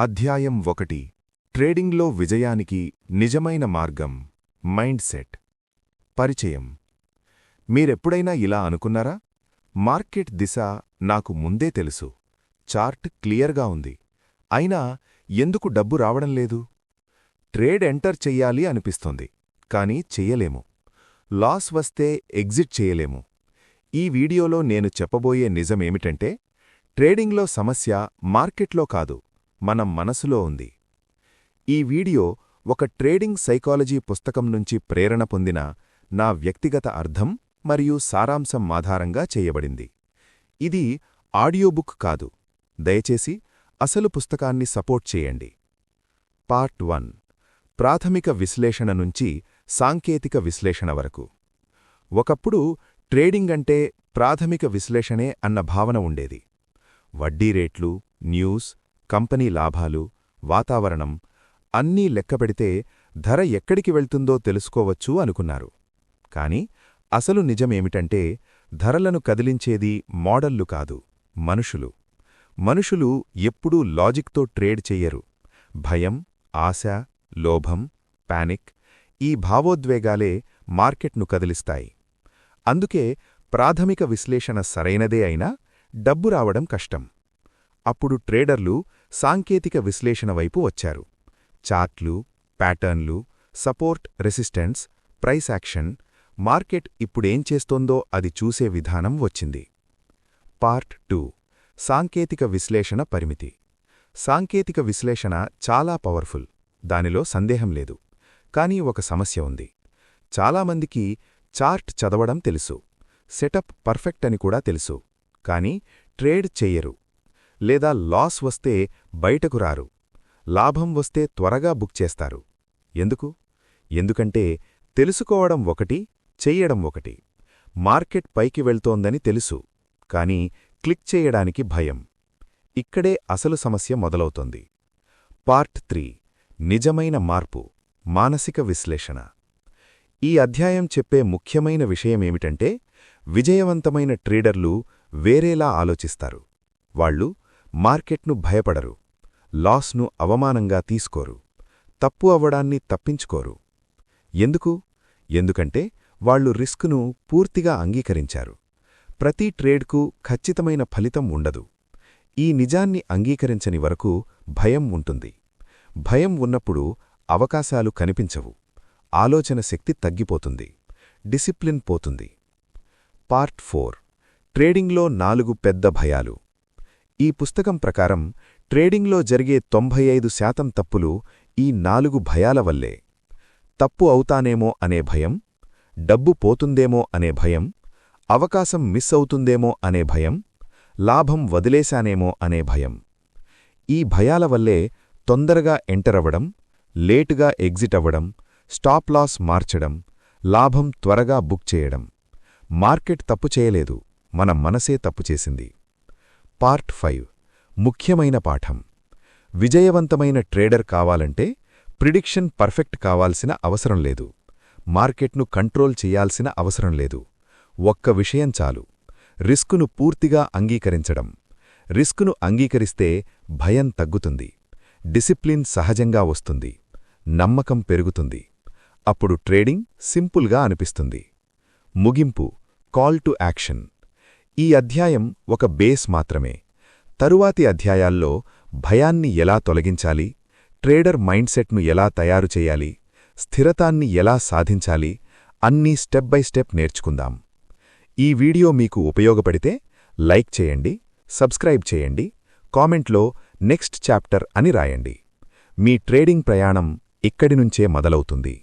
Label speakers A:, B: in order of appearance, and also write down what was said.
A: అధ్యాయం ఒకటి. ట్రేడింగ్లో విజయానికి నిజమైన మార్గం. Mind set. పరిచయం. మీరెప్పుడైనా ఇలా అనుకున్నారా? మార్కెట్ దిశ నాకు ముందే తెలుసు. చార్ట్ క్లియర్గా ఉంది. అయినా ఎందుకు డబ్బు రావడం లేదు? ట్రేడ్ ఎంటర్ చెయ్యాలి అనిపిస్తోంది. కానీ చెయ్యలేము. లాస్ వస్తే ఎగ్జిట్ చేయలేము ఈ వీడియోలో నేను చెప్పబోయే నిజమేమిటంటే ట్రేడింగ్లో సమస్య మార్కెట్లో కాదు. మనం మనసులో ఉంది. ఈ వీడియో ఒక ట్రేడింగ్ సైకాలజీ పుస్తకం నుంచి ప్రేరణ పొందిన నా వ్యక్తిగత అర్థం మరియు సారాంశం ఆధారంగా చేయబడింది. ఇది ఆడియోబుక్ కాదు. దయచేసి అసలు పుస్తకాన్ని సపోర్ట్ చేయండి. Part one. ప్రాథమిక విశ్లేషణ నుంచి సాంకేతిక విశ్లేషణ వరకు. ఒకప్పుడు ట్రేడింగ్ అంటే ప్రాథమిక విశ్లేషణే అన్న భావన ఉండేది. వడ్డీ రేట్లు న్యూస్ కంపెనీ లాభాలు వాతావరణం అన్నీ లెక్కపెడితే ధర ఎక్కడికి వెళ్తుందో తెలుసుకోవచ్చు అనుకున్నారు. కాని అసలు నిజమేమిటంటే ధరలను కదిలించేది మోడళ్ళు కాదు మనుషులు. మనుషులు ఎప్పుడూ లాజిక్తో ట్రేడ్ చెయ్యరు. భయం ఆశ లోభం పానిక్ ఈ భావోద్వేగాలే మార్కెట్ను కదిలిస్తాయి. అందుకే ప్రాథమిక విశ్లేషణ సరైనదే అయినా డబ్బు రావడం కష్టం. అప్పుడు ట్రేడర్లు సాంకేతిక విశ్లేషణ వైపు వచ్చారు. చార్ట్లు ప్యాటర్న్లు support resistance price action market ఇప్పుడేం చేస్తోందో అది చూసే విధానం వచ్చింది. Part two. సాంకేతిక విశ్లేషణ పరిమితి. సాంకేతిక విశ్లేషణ చాలా పవర్ఫుల్. దానిలో సందేహం లేదు. కానీ ఒక సమస్య ఉంది. చాలామందికి చార్ట్ చదవడం తెలుసు. సెటప్ పర్ఫెక్ట్ అని కూడా తెలుసు. కానీ ట్రేడ్ చెయ్యరు. లేదా లాస్ వస్తే బయటకు రారు. లాభం వస్తే త్వరగా బుక్ చేస్తారు. ఎందుకు? ఎందుకంటే తెలుసుకోవడం ఒకటి చెయ్యడం ఒకటి. మార్కెట్ పైకి వెళ్తోందని తెలుసు కాని క్లిక్ చేయడానికి భయం. ఇక్కడే అసలు సమస్య మొదలవుతోంది. Part three. నిజమైన మార్పు. మానసిక విశ్లేషణ. ఈ అధ్యాయం చెప్పే ముఖ్యమైన విషయమేమిటంటే విజయవంతమైన ట్రేడర్లు వేరేలా ఆలోచిస్తారు. వాళ్ళు మార్కెట్ను భయపడరు. లాస్ను అవమానంగా తీసుకోరు. తప్పు అవ్వడాన్ని తప్పించుకోరు. ఎందుకు? ఎందుకంటే వాళ్ళు రిస్క్ను పూర్తిగా అంగీకరించారు. ప్రతి ట్రేడ్కు ఖచ్చితమైన ఫలితం ఉండదు. ఈ నిజాన్ని అంగీకరించని వరకు భయం ఉంటుంది. భయం ఉన్నప్పుడు అవకాశాలు కనిపించవు. ఆలోచన శక్తి తగ్గిపోతుంది. డిసిప్లిన్ పోతుంది. Part four. ట్రేడింగ్లో నాలుగు పెద్ద భయాలు. ఈ పుస్తకం ప్రకారం ట్రేడింగ్లో జరిగే తొంభై ఐదు శాతం తప్పులు ఈ నాలుగు భయాల వల్లే. తప్పు అవుతానేమో అనే భయం డబ్బు పోతుందేమో అనే భయం అవకాశం మిస్ అవుతుందేమో అనే భయం లాభం వదిలేశానేమో అనే భయం. ఈ భయాల వల్లే తొందరగా ఎంటరవ్వడం లేటుగా ఎగ్జిట్ అవ్వడం స్టాప్ లాస్ మార్చడం లాభం త్వరగా బుక్ చేయడం. మార్కెట్ తప్పు చేయలేదు మన మనసే తప్పు చేసింది. పార్ట్ ఫైవ్ ముఖ్యమైన పాఠం. విజయవంతమైన ట్రేడర్ కావాలంటే ప్రిడిక్షన్ పర్ఫెక్ట్ కావాల్సిన అవసరం లేదు. మార్కెట్ను కంట్రోల్ చేయాల్సిన అవసరం లేదు. ఒక్క విషయం చాలు. రిస్కును పూర్తిగా అంగీకరించడం. రిస్కును అంగీకరిస్తే భయం తగ్గుతుంది. డిసిప్లిన్ సహజంగా వస్తుంది. నమ్మకం పెరుగుతుంది. అప్పుడు ట్రేడింగ్ సింపుల్గా అనిపిస్తుంది. ముగింపు కాల్ టు యాక్షన్. ఈ అధ్యాయం ఒక బేస్ మాత్రమే. తరువాతి అధ్యాయాల్లో భయాన్ని ఎలా తొలగించాలి ట్రేడర్ మైండ్సెట్ను ఎలా తయారు చేయాలి స్థిరతాన్ని ఎలా సాధించాలి అన్నీ స్టెప్ బై స్టెప్ నేర్చుకుందాం. ఈ వీడియో మీకు ఉపయోగపడితే లైక్ చేయండి సబ్స్క్రైబ్ చేయండి కామెంట్లో నెక్స్ట్ చాప్టర్ అని రాయండి. మీ ట్రేడింగ్ ప్రయాణం ఇక్కడి నుంచే మొదలవుతుంది.